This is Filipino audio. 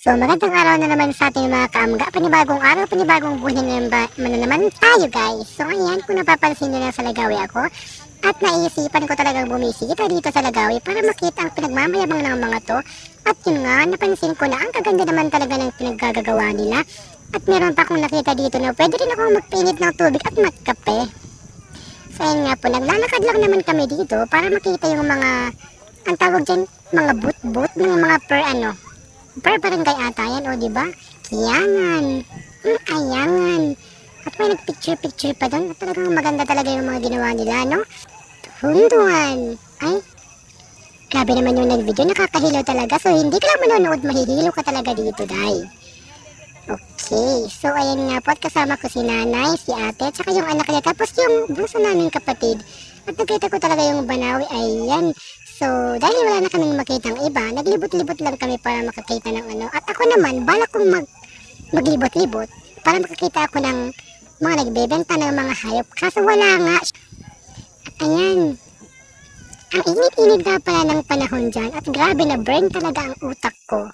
So magandang araw na naman sa ating mga kaamga. Panibagong araw, panibagong buhay na naman, na naman tayo guys. So ayan, kung napapansin nyo na sa Lagawi ako, at naiisipan ko talagang bumisita dito sa Lagawi para makita ang pinagmamayabang ng mga to. At yun nga, napansin ko na ang kaganda naman talaga ng pinaggagawa nila. At meron pa akong nakita dito na pwede rin akong magpainit ng tubig at magkape. So ayun nga po, naglalakad lang naman kami dito para makita yung mga, ang tawag dyan, mga boot-boot, ng mga per ano, per barangay ata yan, o di ba? Kiyangan, mm, ayangan. At may nagpicture-picture pa doon. At talagang maganda talaga yung mga ginawa nila, no? Hunduan. Ay, grabe naman yung nag-video. Nakakahilo talaga. So, hindi ka lang manonood, mahihilo ka talaga dito, dahil. Okay, so ayan nga po at kasama ko si nanay, si ate, at saka yung anak niya, tapos yung bunso namin kapatid. At nakita ko talaga yung banawi, ayan. So, dahil wala na kaming makitang iba, naglibot-libot lang kami para makakita ng ano. At ako naman, balak kong mag, maglibot-libot para makakita ako ng mga nagbebenta ng mga hayop. Kaso wala nga. At ayan, ang init-init nga pala ng panahon dyan at grabe na burn talaga ang utak ko.